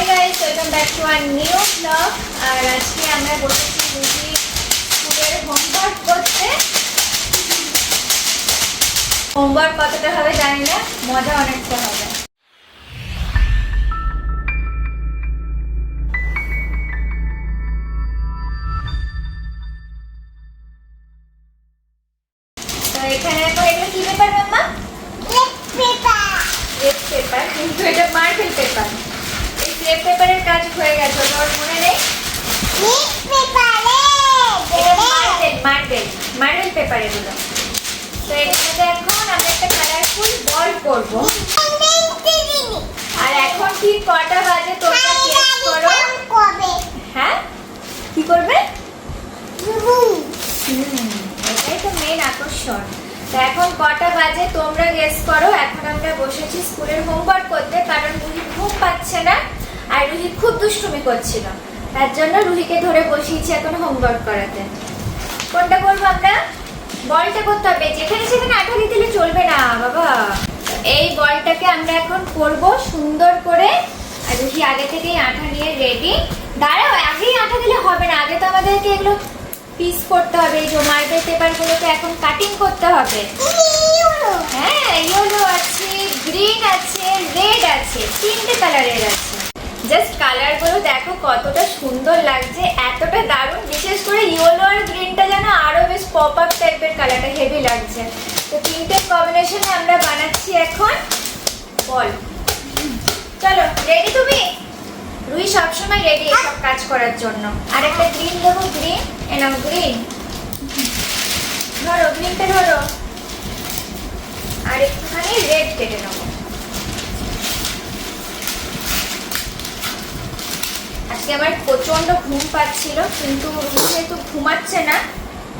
Hi guys welcome back to our new blog আর আজকে আমরা বসেছি রুটি স্কুলের হোমওয়ার্ক করতে। হোমওয়ার্ক কতটা হবে জানি না মজা অনেকটা হবে। এখানে এখন কি পেপার মাম্মা ক্রেপ পেপার কিন্তু এটা মার্বেল পেপার এই পেপারের কাজ হয়ে গেছে তোর মনে নেই? মার্বেল মার্বেল পেপার এগুলো তো এখানে এখন আমরা একটা কালারফুল বল করব। আর এখন ঠিক কটা বাজে তোমরা গেস করো। হ্যাঁ? কি করবে? এটাই তো মেন আকর্ষণ। তো এখন কটা বাজে তোমরা গেস করো। এখন আমরা বসেছি স্কুলের হোমওয়ার্ক করতে কারণ রুহি ঘুম পাচ্ছে না। আর রুহি খুব দুষ্টুমি করছিল। তার জন্য রুহিকে ধরে বসিয়েছি এখন হোমওয়ার্ক করাতে। কোনটা করব আমরা? বলটা করতে হবে। যেখানে সেখানে আঠা দিয়ে দিলে চলবে না বাবা। এই বলটাকে আমরা এখন করব সুন্দর করে। আর রুহি আগে থেকেই আঠা নিয়ে রেডি দাঁড়াও আগেই আঠা দিলে হবে না। আগে তো আমাদেরকে এগুলো পিস করতে হবে। এই যে মার্বেল পেপারগুলোকে এখন কাটিং করতে হবে। হ্যাঁ ইয়েলো আছে গ্রিন আছে রেড আছে তিনটে কালারের আছে। জাস্ট কালারগুলো দেখো কতটা সুন্দর লাগছে, এতটা দারুণ। বিশেষ করে ইয়েলো আর গ্রিনটা যেন আরও বেশ পপ আপ টাইপের কালারটা হেভি লাগছে। তো তিনটে কম্বিনেশনে আমরা বানাচ্ছি এখন। বল। চলো রেডি তুমি? রুই সবসময় রেডি এসব কাজ করার জন্য। আর একটা গ্রিন দেবো গ্রিন এনাম গ্রিন ধরো গ্রিনটা ধরো। আর একটুখানি রেড কেটে নেব। আজকে আমার প্রচণ্ড ঘুম পাচ্ছিল, কিন্তু যেহেতু ঘুমাচ্ছে না।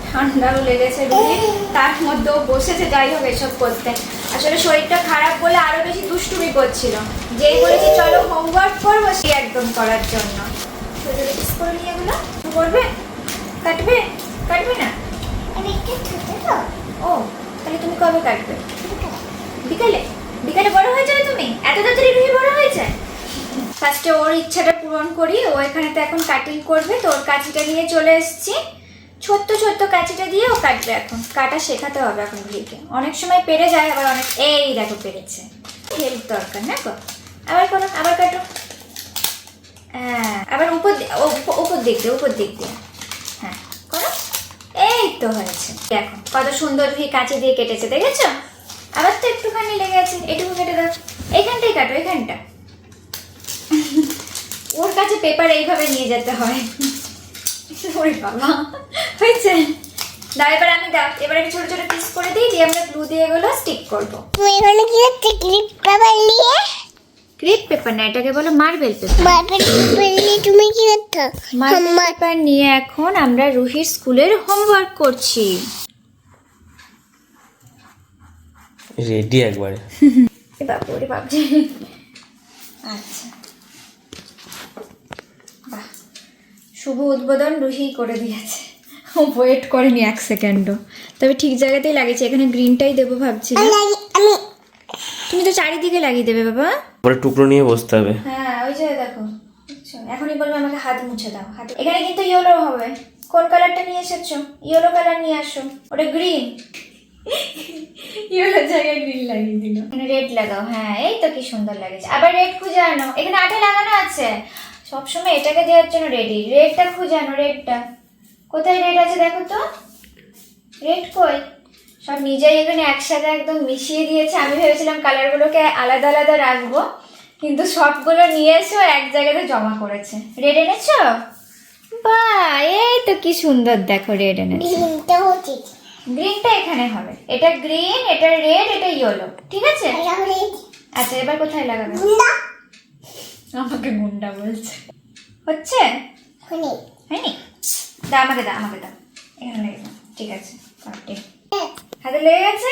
ঠান্ডাও লেগেছে রুহি তার মধ্যেও বসেছে, যাই হোক এসব করতে। আসলে শরীরটা খারাপ বলে আরও বেশি দুষ্টুমি করছিল। যেই বলেছি, চলো হোমওয়ার্ক করব সে একদম করার জন্য। করে নিয়ে এগুলো? করবে? কাটবে? কাটবে না? ও, তাহলে তুমি কবে কাটবে? বিকালে। বিকালে বড় হয়ে যাবে তুমি? এত তাড়াতাড়ি রুহি বড় হয়েছে ফার্স্টে ওর ইচ্ছাটা পূরণ করি। ও এখানে তো এখন কাটিং করবে, তো ওর কাঁচিটা নিয়ে চলে এসেছি। ছোট্ট ছোট্ট কাঁচিটা দিয়ে ও কাটবে এখন। কাটা শেখাতে হবে এখন রুহিকে অনেক সময় পেরে যায়, আবার অনেক, এই দেখো পেরেছে। হেল্প দরকার, না গো? আবার করো আবার কাটো। হ্যাঁ আবার উপর উপর দিক দিয়ে, উপর দিক দিয়ে। হ্যাঁ করো। এই তো হয়েছে। দেখো, কত সুন্দর রুহি কাঁচি দিয়ে কেটেছে, দেখেছ? আবার তো একটুখানি লেগে আছে, এটুকু কেটে দাও। এইখানটাই কাটো, এখানটা। ওর কাছে পেপার এইভাবে নিয়ে যেতে হয়। ওরে বাবা। হয়েছে? দাও এবার আমি দাও এবার একটা ছোট ছোট পিস করে দিই দিয়ে আমরা গ্লু দিয়ে এগুলো স্টিক করব। ক্রিপ পেপার না এটাকে বলো মার্বেল পেপার তুমি কি করছ মার্বেল পেপার নিয়ে এখন আমরা রুহির স্কুলের হোমওয়ার্ক করছি। রেডি একবারে। এ বাপ ওরে বাপ আচ্ছা বাহ শুভ উদ্বোধন রুহি করে দিয়েছে। ও ওয়েট করেনি এক সেকেন্ডও তবে ঠিক জায়গাতেই লাগিয়েছে এখানে গ্রিনটাই দেবো আমি তুমি তো চারিদিকে লাগিয়ে দেবে বাবা। পরে টুকরো নিয়ে বসতে হবে। হ্যাঁ ওই যে দেখো। এখনই বলবে আমাকে হাত মুছে দাও হাত এখানে কিন্তু ইয়েলো হবে। কোন কালারটা নিয়ে এসেছ? ইয়েলো কালার নিয়ে আসো। ওটা গ্রিন ইয়েলো জায়গায় গ্রিন লাগিয়ে দিল। এখানে রেড লাগাও হ্যাঁ এই তো কি সুন্দর লাগেছে। আবার রেড খুঁজে আনো। এখানে আঠা লাগানো আছে। সবসময় এটাকে দেওয়ার জন্য রেডি রেডটা খুঁজে আনো রেডটা কোথায় রেড আছে দেখো তো? রেড কই? সব নিজেই এখানে একসাথে একদম মিশিয়ে দিয়েছে। আমি ভেবেছিলাম কালারগুলোকে আলাদা আলাদা রাখব কিন্তু সবগুলো নিয়ে এসে এক জায়গাতে জমা করেছে। রেড এনেছো? বা এই তো কি সুন্দর দেখো রেড এনেছে। গ্রিনটা এখানে হবে। এটা গ্রিন এটা রেড এটা ইয়েলো ঠিক আছে? আচ্ছা এবার কোথায় লাগাবে? আমাকে গুন্ডা বলছে। হচ্ছে? হনে হয়নি? দা আমাকে দা আমাকে দা। এখানে লেগে ঠিক আছে করেক্ট। হাতে লেগে গেছে?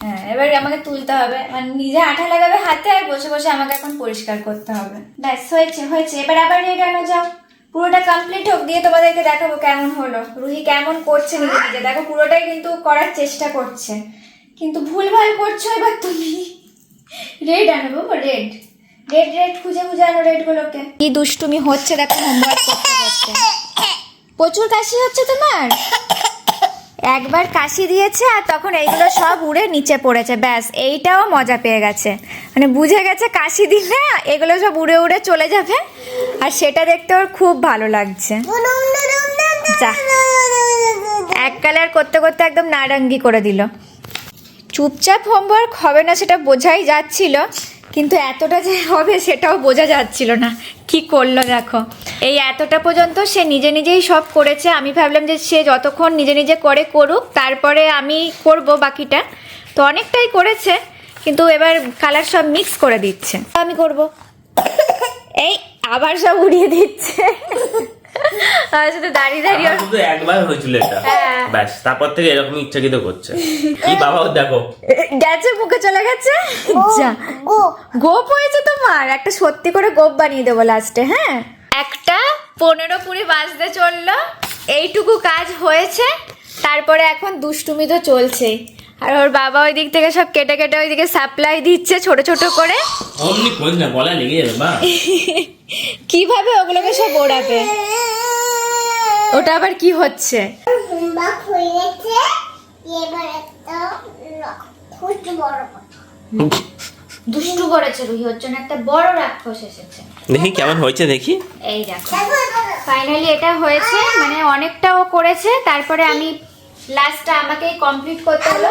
হ্যাঁ এবার আমাকে তুলতে হবে। মানে নিজে আঠা লাগাবে হাতে আর বসে বসে আমাকে এখন পরিষ্কার করতে হবে। ব্যাস হয়েছে হয়েছে। এবার আবার রেড আনো যাও? পুরোটা কমপ্লিট হোক দিয়ে তোমাদেরকে দেখাবো কেমন হলো। রুহি কেমন করছে নিজে নিজে। দেখো পুরোটাই কিন্তু করার চেষ্টা করছে। কিন্তু ভুলভাল করছ এবার তুমি। রেড আনো বাবু রেড রেড রেড খুঁজে খুঁজে আনো রেড গুলোকে। কি দুষ্টুমি হচ্ছে, দেখো হোমওয়ার্ক করতে করতে। প্রচুর কাশি হচ্ছে তোমার? একবার কাশি দিয়েছে আর তখন এইগুলো সব উড়ে নিচে পড়েছে, ব্যাস, এইটাও মজা পেয়ে গেছে। মানে বুঝে গেছে কাশি দিলে এগুলো সব উড়ে উড়ে চলে যাবে, আর সেটা দেখতে ওর খুব ভালো লাগছে। যা। এক কালার করতে করতে একদম নারঙ্গি করে দিল। চুপচাপ হোমওয়ার্ক হবে না সেটা বোঝাই যাচ্ছিল কিন্তু এতটা যে হবে সেটাও বোঝা যাচ্ছিল না। কি করল দেখো। এই এতটা পর্যন্ত সে নিজে নিজেই সব করেছে। আমি ভাবলাম যে সে যতক্ষণ নিজে নিজে করে করুক, তারপরে আমি করব বাকিটা। তো অনেকটাই করেছে, কিন্তু এবার কালার সব মিক্স করে দিচ্ছে। আমি করব। এই আবার সব উড়িয়ে দিচ্ছে। আর শুধু দাঁড়িয়ে দাঁড়িয়ে শুধু একবার হয়েছিল এটা। হ্যাঁ। ব্যাস তারপর থেকে এরকম ইচ্ছাকৃত করছে। কি বাবা দেখো। গেছে মুখে চলে গেছে? যা। গো গোপ হয়েছে তোমার? একটা সত্যি করে গোপ বানিয়ে দেবো লাস্টে হ্যাঁ? একটা পনেরো কুড়ি বাজতে চলল। এইটুকু কাজ হয়েছে। তারপরে এখন দুষ্টুমি তো চলছেই। আর ওর বাবা ওই দিক থেকে সব কেটে কেটে ওইদিকে সাপ্লাই দিচ্ছে ছোট ছোট করে। অমনি খোঁজ না গলা লেগে যাবে মা। কীভাবে ওগুলোকে সব ওড়াবে? ওটা আবার কি হচ্ছে? দুষ্টু করেছে রুহি ওর জন্য একটা বড় রাক্ষস এসেছে। দেখি কেমন হয়েছে দেখি। এই দেখো ফাইনালি এটা হয়েছে মানে অনেকটা ও করেছে তারপরে আমি লাস্টটা আমাকেই কমপ্লিট করতে হলো।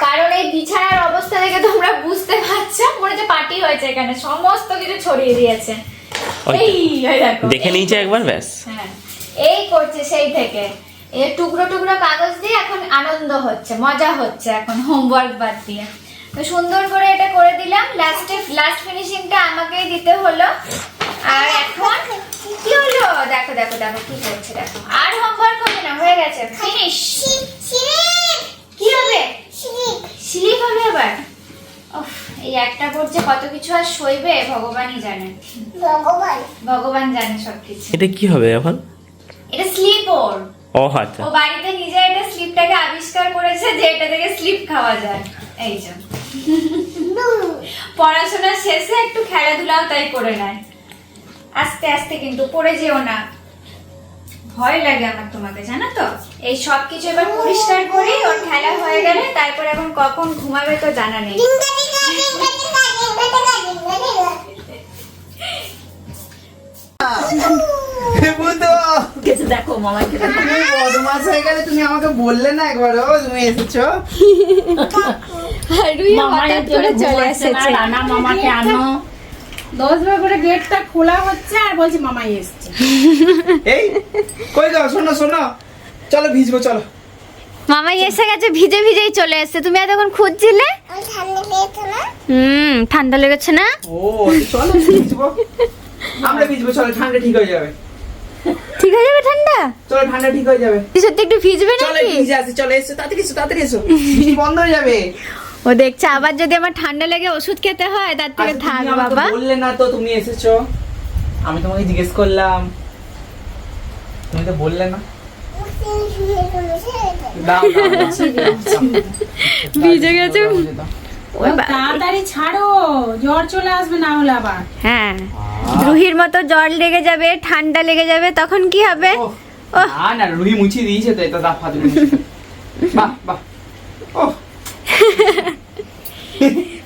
কারণ এই বিছানার অবস্থা দেখে তোমরা বুঝতে পারছ। মনে হচ্ছে পার্টি হয়েছে এখানে। সমস্ত কিছু ছড়িয়ে দিয়েছে। এই দেখে। নিয়েছে একবার ব্যাস। হ্যাঁ। এই করছে সেই থেকে। এ টুকরো টুকরো কাগজ দিয়ে এখন আনন্দ হচ্ছে মজা হচ্ছে এখন হোমওয়ার্ক বাদ দিয়ে। তো সুন্দর করে এটা করে দিলাম। লাস্টে লাস্ট ফিনিশিংটা আমাকেই দিতে হলো। আর এখন কি হলো? দেখো দেখো দেখো কি করছে দেখো। আর হোমওয়ার্ক হবে না হয়ে গেছে। ফিনিশ কি হবে? স্লিপ হবে আবার? এই একটা বোর্ড যে কত কিছু আর সইবে ভগবানই জানে। ভগবান। ভগবান জানে সবকিছু। এটা কি হবে এখন? এটা স্লিপ ওর ও আচ্ছা। ও বাড়িতে নিজে এটা স্লিপটাকে আবিষ্কার করেছে যে এটা থেকে স্লিপ খাওয়া যায়। এই যে। পড়াশোনা শেষে একটু খেলাধুলাও তাই করে নেয়। আস্তে আস্তে কিন্তু পড়ে যেও না। ভয় লাগে আমার তোমাকে জানো তো? এই সব কিছু এবার পরিষ্কার করি ওর খেলা হয়ে গেলে তারপর এখন কখন ঘুমাবে তো জানা নেই। দেখো মামাকে তুমি বদমাস হয়ে গেলে তুমি আমাকে বললে না একবারও তুমি এসেছ? করে চলে এসেছে রানা মামাকে আনো। দশ বার করে গেটটা খোলা হচ্ছে আর বলছি মামাই এসছে। এই কই যাও শোনো শোনো। চলো ভিজবো চলো। মামাই এসে গেছে ভিজে ভিজেই চলে এসেছে। তুমি এতক্ষণ খুঁজছিলে? হুম ঠান্ডা লেগেছে না? ও চলো ভিজবো। আমরা ভিজবো চলো ঠান্ডা ঠিক হয়ে যাবে। ঠিক হয়ে যাবে ঠান্ডা? চলো ঠান্ডা ঠিক হয়ে যাবে। সত্যি একটু ভিজবে চলো নাকি? ভিজে আসি চলো এসো তাড়াতাড়ি এসো তাড়াতাড়ি এসো। বন্ধ হয়ে যাবে। ও দেখছে আবার যদি আমার ঠান্ডা লেগে ওষুধ খেতে হয় তার থেকে আচ্ছা, থাক তুমি বাবা। বললে না তো তুমি এসেছ। আমি তোমাকে জিজ্ঞেস করলাম। তুমি তো বললে না। ভিজে গেছে। তাড়াতাড়ি ছাড়ো জ্বর চলে আসবে না হলে আবার। হ্যাঁ। রুহির মতো জ্বর লেগে যাবে ঠান্ডা লেগে যাবে তখন কি হবে? ওহ, ওহ। না না রুহি মুছি দিয়েছে তো এটা দাফা তুমি বাহ বাহ। ও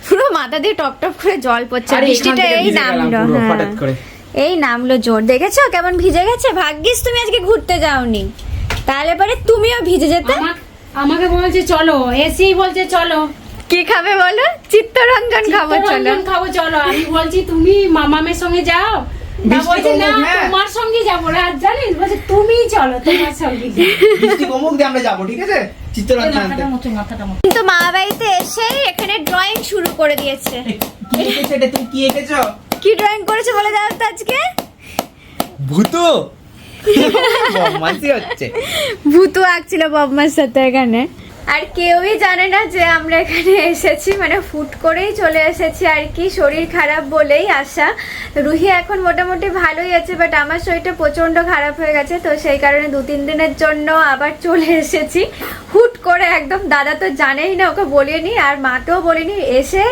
পুরো মাথা দিয়ে টপ টপ করে জল পড়ছে বৃষ্টিটা এই নামলো। হ্যাঁ। এই নামলো জোর। দেখেছ কেমন ভিজে গেছে? ভাগ্যিস তুমি আজকে ঘুরতে যাওনি। তাহলে পরে তুমিও ভিজে যেতে। আমাক- আমাকে বলছে চলো। এসেই বলছে চলো। কি খাবে বলো? চিত্তরঞ্জন খাব চলো। খাব চলো। আমি বলছি তুমি মামামের সঙ্গে যাও। হ্যাঁ। তোমার সঙ্গে যাব। রাত জানিস? বলছে তুমি চলো তোমার সঙ্গে বৃষ্টি কমুক দিয়ে আমরা যাব ঠিক আছে? কিন্তু মা বাড়িতে এসে এখানে ড্রয়িং শুরু করে দিয়েছে। কি তুমি কি এঁকেছো? কি ড্রয়িং করেছে বলে দাও তো আজকে? ভূত! হচ্ছে। ভূত আঁকছিল বাবমার সাথে এখানে। আর কেউই জানে না যে আমরা এখানে এসেছি মানে ফুট করেই চলে এসেছি আর কি, শরীর খারাপ বলেই আসা রুহি এখন মোটামুটি ভালোই আছে বাট আমার শরীরটা প্রচণ্ড খারাপ হয়ে গেছে, তো সেই কারণে দু তিন দিনের জন্য আবার চলে এসেছি। হুট করে একদম, দাদা তো জানেই না, ওকে বলিনি, আর মাকেও বলিনি, এসে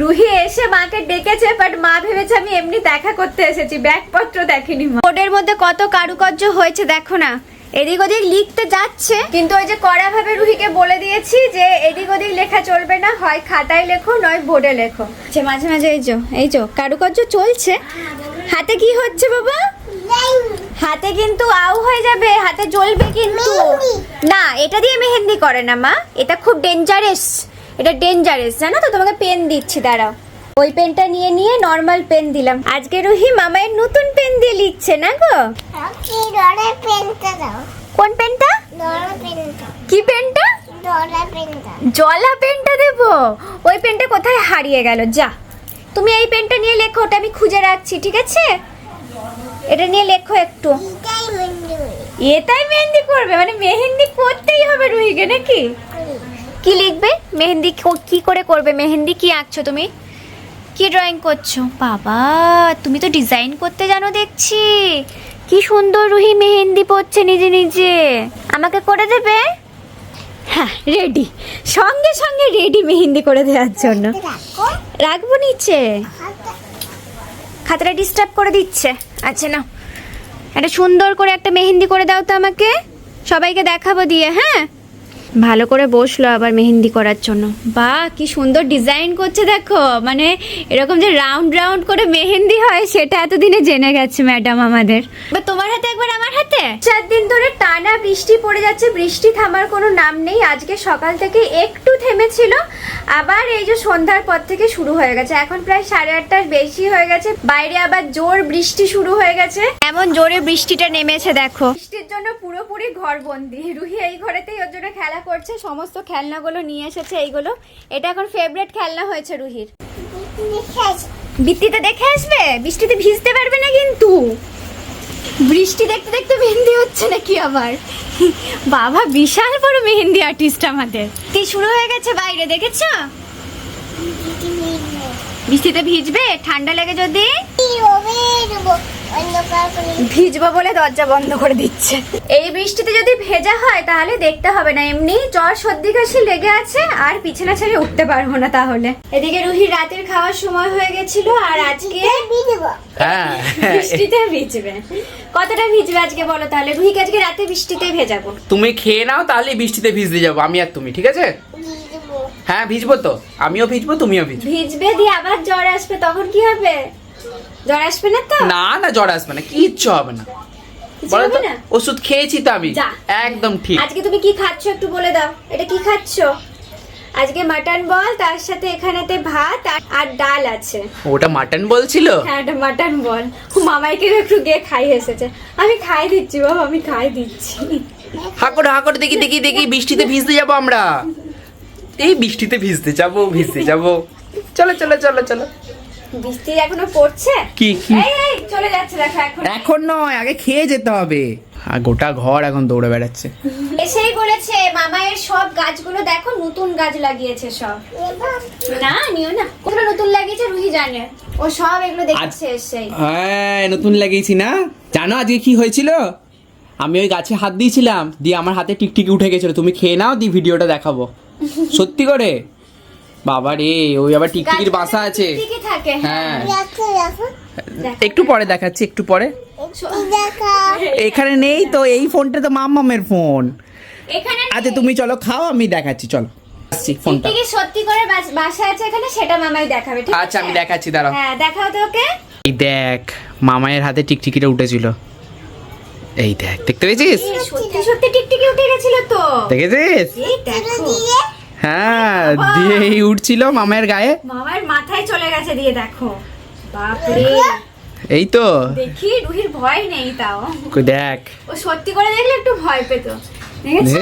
রুহি এসে মাকে ডেকেছে বাট মা ভেবেছে আমি এমনি দেখা করতে এসেছি, ব্যাগপত্র দেখেনি বোর্ডের মধ্যে কত কারুকার্য হয়েছে দেখো না। এদিক ওদিক লিখতে যাচ্ছে। কিন্তু ওই যে কড়া ভাবে রুহিকে বলে দিয়েছি যে এদিক ওদিক লেখা চলবে না হয় খাতায় লেখো নয় বোর্ডে লেখো। যে মাঝে মাঝে এই যে এই যে কারুকার্য চলছে। হাতে কি হচ্ছে বাবা? হাতে কিন্তু আউ হয়ে যাবে হাতে জ্বলবে কিন্তু। না এটা দিয়ে মেহেন্দি করে না মা এটা খুব ডেঞ্জারাস এটা ডেঞ্জারাস জানো তো? তোমাকে পেন দিচ্ছি দাঁড়াও। ওই পেনটা নিয়ে নিয়ে নর্মাল পেন দিলাম। আজকে রুহি মামায়ের নতুন পেন দিয়ে লিখছে না গো? পেনটা দাও। কোন পেনটা? কি পেনটা? জলা পেনটা। দেব? ওই পেনটা কোথায় হারিয়ে গেল? যা। তুমি এই পেনটা নিয়ে লেখো ওটা আমি খুঁজে রাখছি ঠিক আছে? এটা নিয়ে লেখো একটু। এটাই মেহেন্দি করবে? মানে মেহেন্দি করতেই হবে রুহিকে নাকি? কি লিখবে? মেহেন্দি কি করে করবে? মেহেন্দি কি আঁকছো তুমি? কি ড্রয়িং করছ? বাবা, তুমি তো ডিজাইন করতে জানো দেখছি। কি সুন্দর রুহি মেহেন্দি পড়ছে নিজে নিজে। আমাকে করে দেবে? হ্যাঁ রেডি সঙ্গে সঙ্গে রেডি মেহেন্দি করে দেওয়ার জন্য। রাখব নিচে। খাতাটা ডিস্টার্ব করে দিচ্ছে। আচ্ছা না একটা সুন্দর করে একটা মেহেন্দি করে দাও তো আমাকে। সবাইকে দেখাবো দিয়ে হ্যাঁ? ভালো করে বসল আবার মেহেন্দি করার জন্য। বা কি সুন্দর ডিজাইন করছে দেখো। মানে এরকম যে রাউন্ড রাউন্ড করে মেহেন্দি হয় সেটা এতদিনে জেনে গেছে ম্যাডাম আমাদের। বা তোমার হাতে একবার আমার হাতে? চার দিন ধরে টানা বৃষ্টি পড়ে যাচ্ছে বৃষ্টি থামার কোনো নাম নেই। আজকে সকাল থেকে একটু থেমেছিল আবার এই যে সন্ধ্যার পর থেকে শুরু হয়ে গেছে। এখন প্রায় সাড়ে আটটার বেশি হয়ে গেছে। বাইরে আবার জোর বৃষ্টি শুরু হয়ে গেছে। এমন জোরে বৃষ্টিটা নেমেছে দেখো। বৃষ্টির জন্য পুরোপুরি ঘর বন্দি রুহি এই ঘরেতেই ওর জন্য খেলা করছে। সমস্ত খেলনাগুলো নিয়ে এসেছে এইগুলো। এটা এখন ফেভারিট খেলনা হয়েছে রুহির। বৃষ্টিতে দেখে আসবে? বৃষ্টিতে ভিজতে পারবে না কিন্তু। বৃষ্টি দেখতে দেখতে মেহেন্দি হচ্ছে নাকি আবার? বাবা, বিশাল বড় মেহেন্দি আর্টিস্ট আমাদের। তুই শুরু হয়ে গেছে বাইরে, দেখেছ? বৃষ্টিতে ভিজবে, ঠান্ডা লাগে যদি? ভিজবো বলে দরজা বন্ধ করে দিচ্ছে। এই বৃষ্টিতে যদি ভেজা হয় তাহলে দেখতে হবে না এমনি জ্বর সর্দি কাশি লেগে আছে আর বিছানা ছেড়ে উঠতে পারব না তাহলে। এদিকে রুহির রাতের খাওয়ার সময় হয়ে গেছিল আর আজকে হ্যাঁ। বৃষ্টিতে ভিজবে। কতটা ভিজবে আজকে বলো তাহলে? রুহিকে আজকে রাতে বৃষ্টিতে ভেজাবো। তুমি খেয়ে নাও তাহলে বৃষ্টিতে ভিজতে যাব। আমি আর তুমি ঠিক আছে? হ্যাঁ ভিজবো তো। আমিও ভিজবো তুমিও ভিজবো। ভিজবে দিয়ে আবার জ্বর আসবে তখন কি হবে? জ্বর আসবে না তো? না না জ্বর আসবে না কিচ্ছু হবে না। ওষুধ খেয়েছি তো আমি। একদম ঠিক। আজকে তুমি কি খাচ্ছ একটু বলে দাও। এটা কি খাচ্ছ? আজকে মাটন বল তার সাথে এখানেতে ভাত আর- ডাল আছে। ওটা মাটন বলছিল হ্যাঁ এটা মাটন বল। মামাইকে একটু গিয়ে খাই এসেছে। আমি খাই দিচ্ছি বাবা আমি খাই দিচ্ছি। হাকর হাকর দেখি দেখি দেখি বৃষ্টিতে ভিজতে যাব আমরা। এই বৃষ্টিতে ভিজতে যাব ভিজতে যাব। চলো চলো চলো চলো। বৃষ্টি এখনও পড়ছে? কি কি? এই এই চলে যাচ্ছে দেখো এখন। এখন নয় আগে খেয়ে যেতে হবে। আর গোটা ঘর এখন দৌড়ে বেড়াচ্ছে। এসেই বলেছে মামায়ের সব গাছগুলো দেখো নতুন গাছ লাগিয়েছে সব। না নিও না। কোনগুলো নতুন লাগিয়েছে রুহি জানে। ও সব এগুলো দেখেছে এসেই। হ্যাঁ নতুন লাগিয়েছি না? জানো আজকে কি হয়েছিল? আমি ওই গাছে হাত দিয়েছিলাম দিয়ে আমার হাতে টিকটিকি উঠে গেছিল। তুমি খেয়ে নাও দিয়ে ভিডিওটা দেখাবো। সত্যি করে? বাবা রে ওই আবার টিকটিকির বাসা আছে। হ্যাঁ। রাখো একটু পরে দেখাচ্ছি একটু পরে। এখানে নেই তো এই ফোনটা তো মাম্মামের ফোন। এখানে আচ্ছা তুমি চলো খাও আমি দেখাচ্ছি চলো। আসছি ফোনটা। ঠিকই সত্যি করে বাসা আছে এখানে সেটা মামাই দেখাবে ঠিক আচ্ছা আমি দেখাচ্ছি দাঁড়াও। হ্যাঁ দেখাও তো ওকে। এই দেখ মামায়ের হাতে টিকটিকিটা উঠেছিল। এই দেখ দেখতে পেয়েছিস? সত্যি সত্যি টিকটিকি উঠে গেছিল তো। দেখেছিস? এই দেখো। দিয়ে হ্যাঁ দিয়ে এই উঠছিল মামায়ের গায়ে। মামার মাথায় চলে গেছে দিয়ে দেখো। বাপরে। এই তো। দেখি রুহির ভয় নেই তাও। দেখ। ও সত্যি করে দেখলে একটু ভয় পেত। দেখেছ?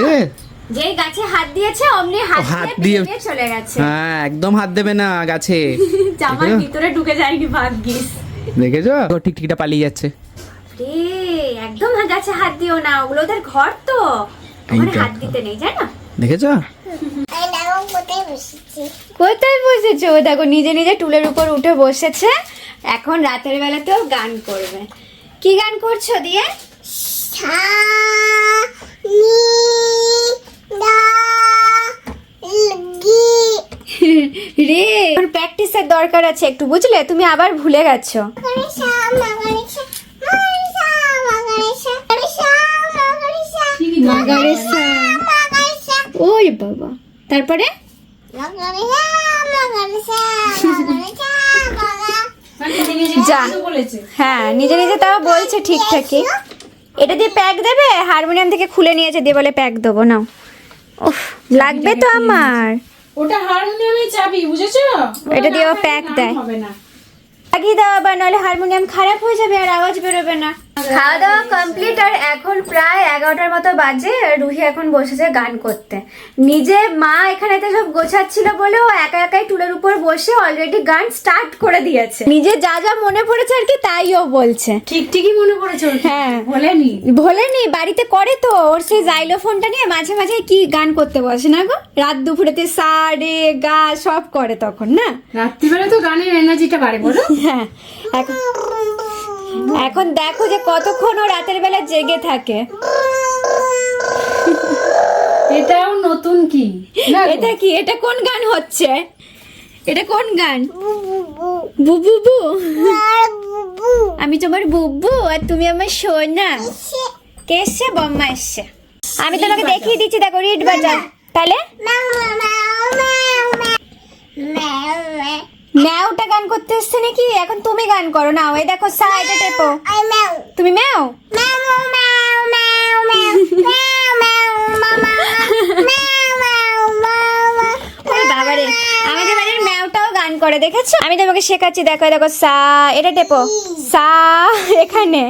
যেই গাছে হাত দিয়েছে অমনি হাত দিয়ে চলে গেছে। হ্যাঁ একদম হাত দেবে না গাছে। জামার ভিতরে ঢুকে যায়নি ভাগ্যিস। দেখেছ? ও টিকটিকিটা পালিয়ে যাচ্ছে। রে একদম গাছে হাত দিও না ওগুলো ওদের ঘর তো। ওখানে হাত দিতে নেই জানো? দেখেছ? কোথায় বসেছি ও? দেখো নিজে নিজে টুলের উপর উঠে বসেছে। এখন রাতের বেলাতেও গান করবে। কি গান করছ দিয়ে? রে ওর প্র্যাকটিসের দরকার আছে একটু বুঝলে? তুমি আবার ভুলে গেছো। ওই বাবা। তারপরে? যা। হ্যাঁ নিজে নিজে তাও বলছে ঠিকঠাকই। এটা দিয়ে প্যাক দেবে? হারমোনিয়াম থেকে খুলে নিয়েছে দিয়ে বলে প্যাক দেবো নাও। উফ লাগবে তো আমার। ওটা হারমোনিয়ামের চাবি বুঝেছ? এটা দিয়ে ও প্যাক দেয়। না। লাগিয়ে দাও আবার নাহলে হারমোনিয়াম খারাপ হয়ে যাবে আর আওয়াজ বেরোবে না। খাওয়া দাওয়া কমপ্লিট আর এখন প্রায় এগারোটার মতো বাজে রুহি এখন বসেছে গান করতে। নিজে মা এখানে তো সব গোছাচ্ছিল বলে ও একা একাই টুলের উপর বসে অলরেডি গান স্টার্ট করে দিয়েছে। নিজে যা যা মনে পড়েছে আর কি তাই ও বলছে। ঠিক ঠিকই মনে পড়েছে হ্যাঁ। বলেনি? ভোলেনি বাড়িতে করে তো। ওর সেই জাইলোফোনটা নিয়ে মাঝে মাঝে কি গান করতে বসে না গো? রাত দুপুরেতে সা রে গা সব করে তখন না? রাত্রিবেলা তো গানের এনার্জিটা বাড়ে বলো। হ্যাঁ। এখন এখন দেখো যে কতক্ষণ ও রাতের বেলা জেগে থাকে। এটাও নতুন কি? এটা কি? এটা কোন গান হচ্ছে? এটা কোন গান? বু বু বু বুবু বুবু আমি তোমার বুবু আর তুমি আমার সোনা। কে এসছে বম্মা এসছে। আমি তোমাকে দেখিয়ে দিচ্ছি দেখো রিড বাজাও। তাহলে? ম্যাওটা গান করতে এসছে নাকি? এখন তুমি গান করো না ওই দেখো সা এটা টেপো। তুমি ম্যাও? আমাদের বাড়ির ম্যাওটাও গান করে দেখেছ? আমি তোমাকে শেখাচ্ছি দেখো দেখো সা এটা টেপো। সা এখানে।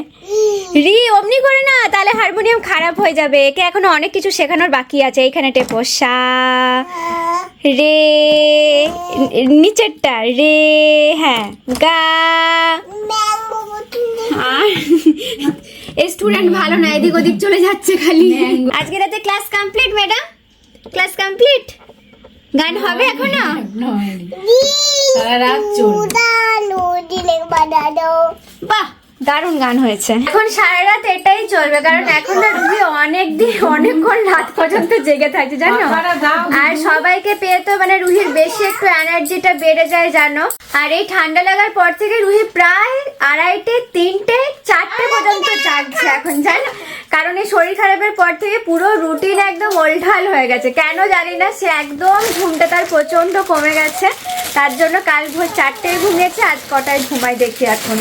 রি অমনি করে না তাহলে হারমোনিয়াম খারাপ হয়ে যাবে। একে এখনও অনেক কিছু শেখানোর বাকি আছে। এইখানে টেপো সা। রে নিচেরটা রে হ্যাঁ গা। আর স্টুডেন্ট ভালো না এদিক ওদিক চলে যাচ্ছে খালি। আজকে রাতে class complete madam class complete গান হবে এখনও? সারা রাত চলবে। বানানো বাহ দারুণ গান হয়েছে। এখন সারা রাত এটাই চলবে কারণ এখন না রুহি অনেক দিন অনেকক্ষণ রাত পর্যন্ত জেগে থাকছে জানো? আর সবাইকে পেয়ে তো মানে রুহির বেশি একটু এনার্জিটা বেড়ে যায় জানো? আর এই ঠান্ডা লাগার পর থেকে রুহি প্রায় আড়াইটে তিনটে চারটে পর্যন্ত জাগছে এখন জানো? কারণ এই শরীর খারাপের পর থেকে পুরো রুটিন একদম ওলঢাল হয়ে গেছে। কেন জানি না সে একদম ঘুমটা তার প্রচণ্ড কমে গেছে। তার জন্য কাল ভোর চারটে ঘুমিয়েছে আজ কটায় ঘুমায় দেখি এখন।